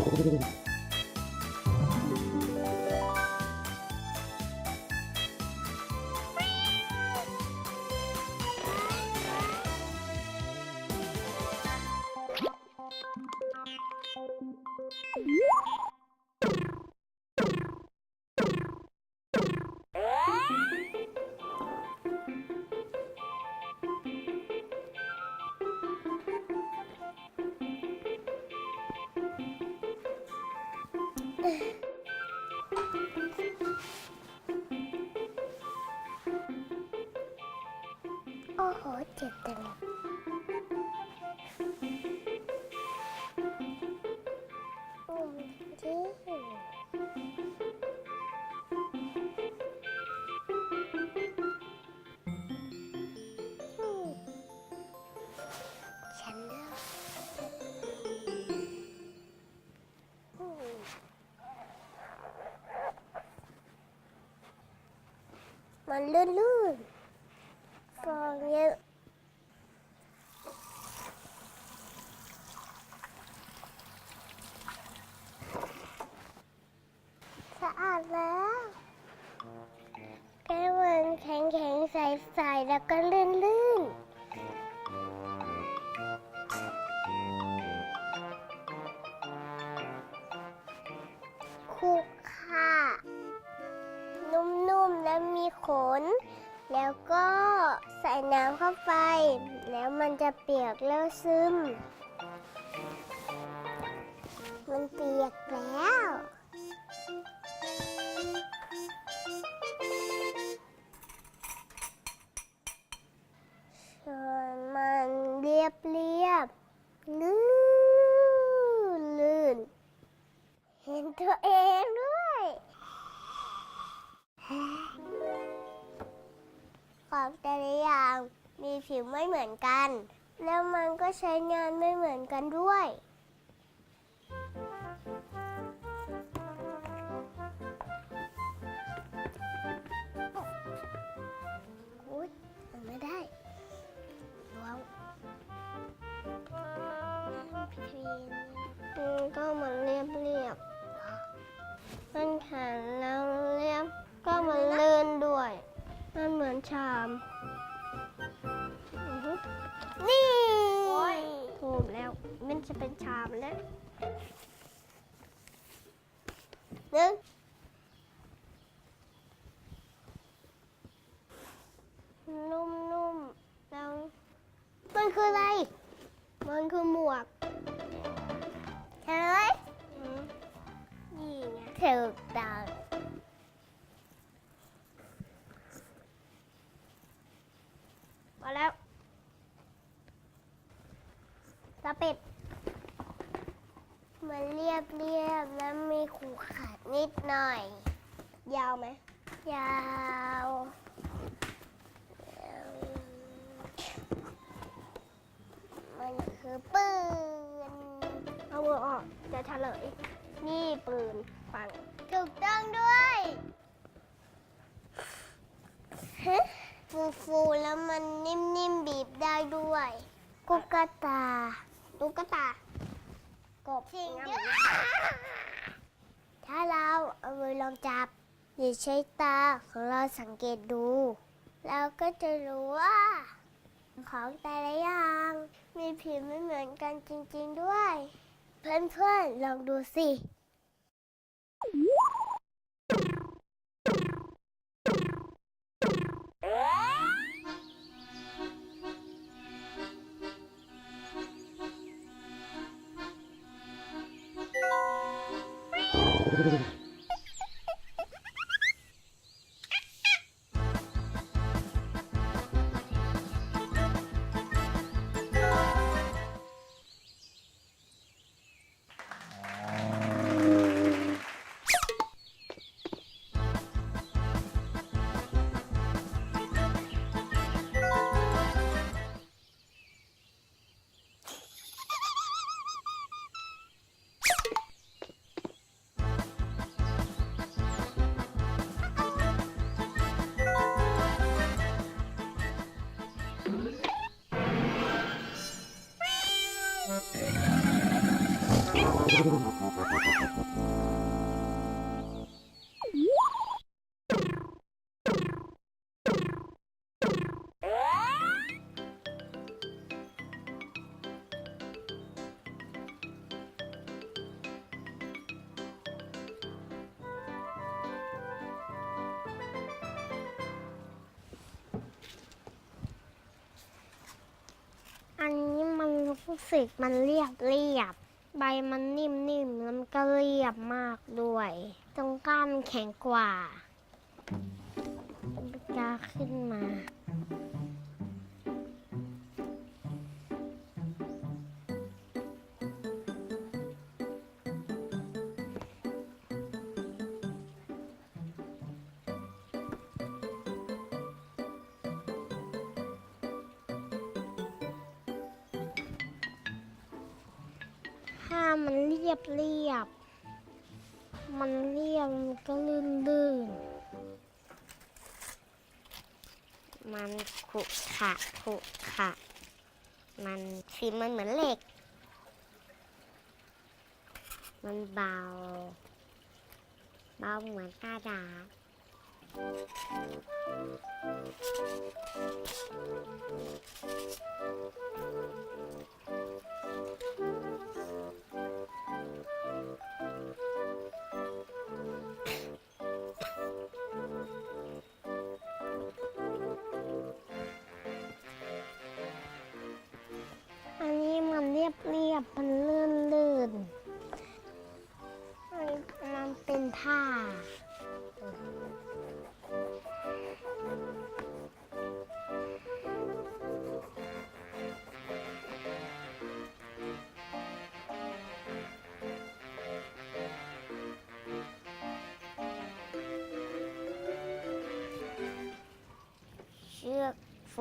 どうも。 โอ้โหเจ็บจั ลื่นๆฟองเยอะสะอาดแล้วแก้วมันแข็งแข็งๆใสๆแล้วก็ลื่น ขน แล้วก็ใส่น้ำเข้าไป แล้วมันจะเปียกแล้วซึม มันเปียกแล้วส่วนมันเรียบเรียบ เหมือนกัน แล้วมันก็ใช้งานไม่เหมือนกันด้วยอุ๊ย จะเป็นชามแล้วหนึ่งนุ่มๆแล้วมันคืออะไร มันคือหมวกเฉลยนี่ไงถูกต้องมาแล้วสปิด มันเรียบเรียบๆ แล้วมีขูขาดนิดหน่อย ยาวไหม ยาว มันคือปืน เอามือออกจะเฉลย นี่ปืนฟังถูกต้องด้วยฮะฟูฟูๆแล้วมันนิ่มๆบีบได้ด้วยกุกตาตุ๊กตากบจริงด้วยถ้าเราเอามือลองจับ หรือใช้ตาของเราสังเกตดู เราก็จะรู้ว่า ของแต่ละอย่าง มีผิวไม่เหมือนกันจริงๆด้วย เพื่อนๆลองดูสิ อันนี้มันรู้สึกมันเรียบเรียบ ใบมันนิ่มๆแล้วมันก็เรียบมากด้วย ตรงก้านมันแข็งกว่าจะขึ้นมา มันเรียบเรียบ มันเรียบก็ลื่นลื่นมันขรุขระขรุขระมันคือมันเหมือนเหล็ก มันเบา เบาเหมือนกระดาษ อันนี้มันเรียบเรียบๆมันลื่นลื่นๆอันนี้มันเป็นผ้า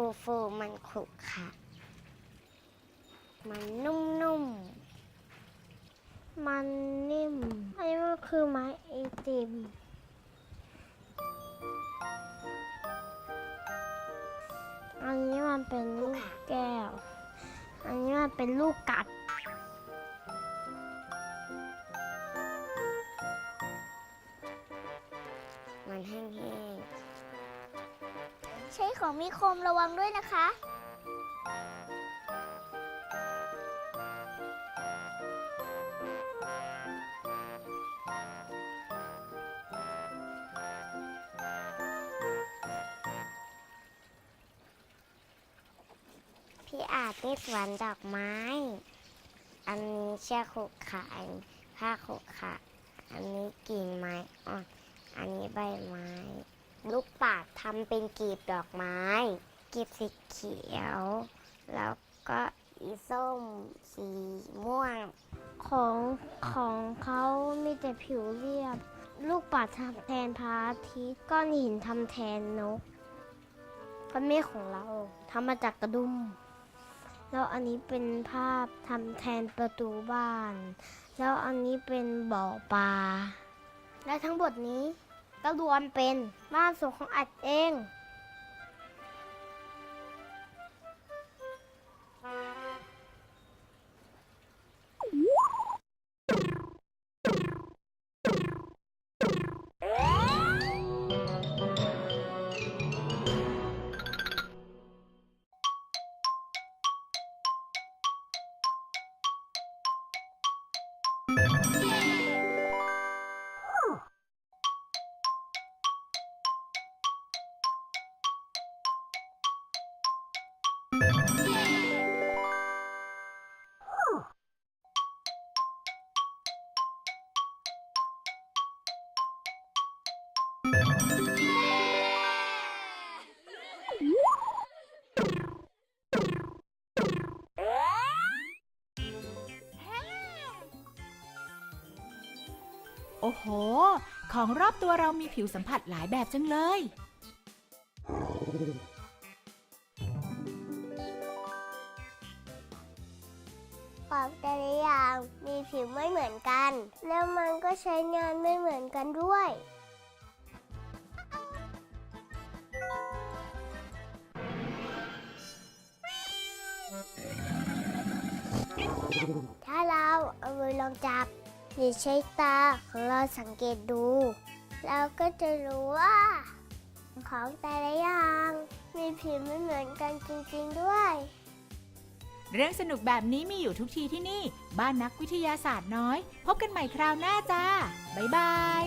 ฟูฟูมันขรุขระมันนุ่มๆมันนิ่มอันนี้มันคือไม้ไอติม อันนี้มันเป็นลูกแก้ว อันนี้มันเป็นลูกกัด ช้ของมีคมระวังด้วยนะคะ พี่อาจได้สวนดอกไม้ อันนี้เชือกขรุขระอันผ้าขรุขระอันนี้กิ่งไม้อ่อน อันนี้ใบไม้ ลูกปัดทำเป็นกีบดอกไม้ กีบสีเขียว แล้วก็อีส้มสีม่วง ของของเขามีแต่ผิวเรียบ ลูกปัดทำแทนพระอาทิตย์ก้อนหินทำแทนนกพระเมฆของเราทำมาจากกระดุม แล้วอันนี้เป็นภาพทำแทนประตูบ้าน แล้วอันนี้เป็นบ่อปลาและทั้งหมดนี้ ก็รวมเป็นบ้านสวนของอัดเอง ของรอบตัวเรามีผิวสัมผัสหลายแบบจังเลย ของแต่ละอย่างมีผิวไม่เหมือนกัน แล้วมันก็ใช้งานไม่เหมือนกันด้วย ถ้าเราเอามือลองจับ หรือใช้ตาของเราสังเกตดู เราก็จะรู้ว่า ของแต่ละอย่าง มีผิวไม่เหมือนกันจริงๆด้วย เรื่องสนุกแบบนี้มีอยู่ทุกทีที่นี่ บ้านนักวิทยาศาสตร์น้อย พบกันใหม่คราวหน้าจ้า บ๊ายบาย